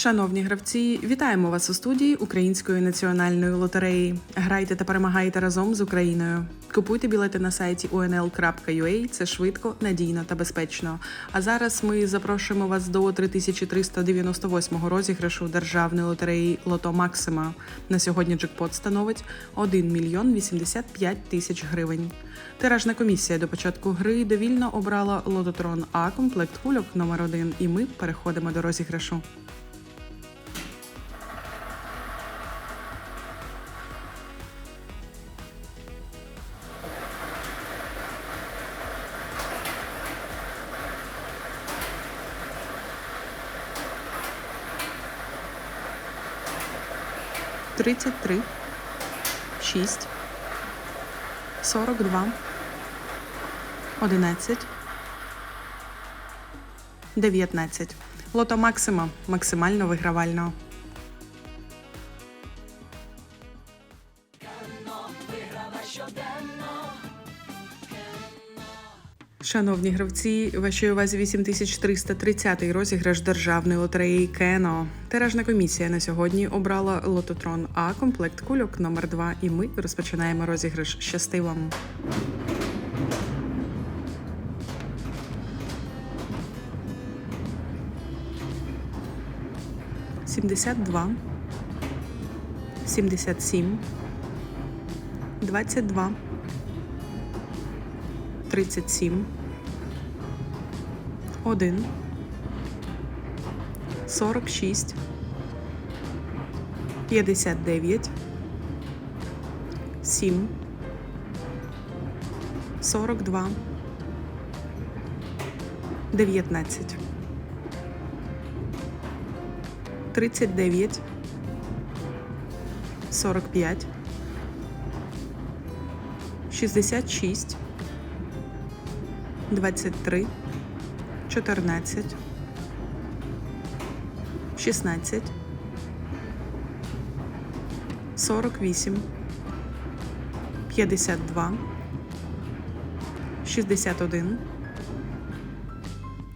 Шановні гравці, вітаємо вас у студії Української національної лотереї. Грайте та перемагайте разом з Україною. Купуйте білети на сайті unl.ua, Це швидко, надійно та безпечно. А зараз ми запрошуємо вас до 3398 розіграшу державної лотереї Лото Максима. На сьогодні джекпот становить 1 мільйон 85 тисяч гривень. Тиражна комісія до початку гри довільно обрала лототрон А комплект кульок номер 1 і ми переходимо до розіграшу. Тридцять три, шість, сорок два, одинадцять, дев'ятнадцять. Лото Максима максимально вигравально. Шановні гравці, вашій увазі 8330 розіграш державної лотереї Кено. Тиражна комісія на сьогодні обрала лототрон А комплект кульок номер 2 і ми розпочинаємо розіграш. Щасти вам! Сімдесят два, сімдесят сім, двадцять два, тридцять сім, один, сорок шість, п'ятдесят дев'ять, сім, сорок два, дев'ятнадцять. 39, 45, 66, 23, 14, 16, 48, 52, 61,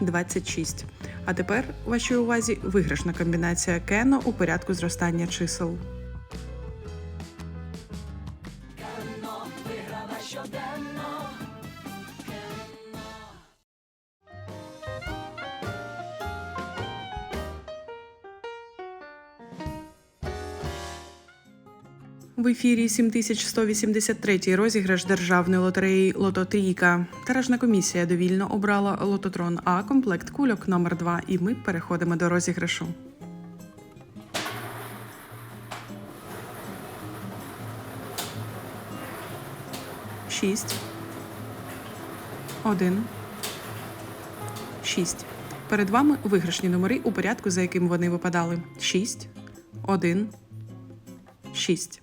26. А тепер вашій увазі виграшна комбінація Кено у порядку зростання чисел. В ефірі 7183 розіграш державної лотереї Лото Трійка. Тиражна комісія довільно обрала лототрон А комплект кульок номер 2 і ми переходимо до розіграшу. Шість. Один. Шість. Перед вами виграшні номери у порядку, за яким вони випадали. Шість. Один. Шість.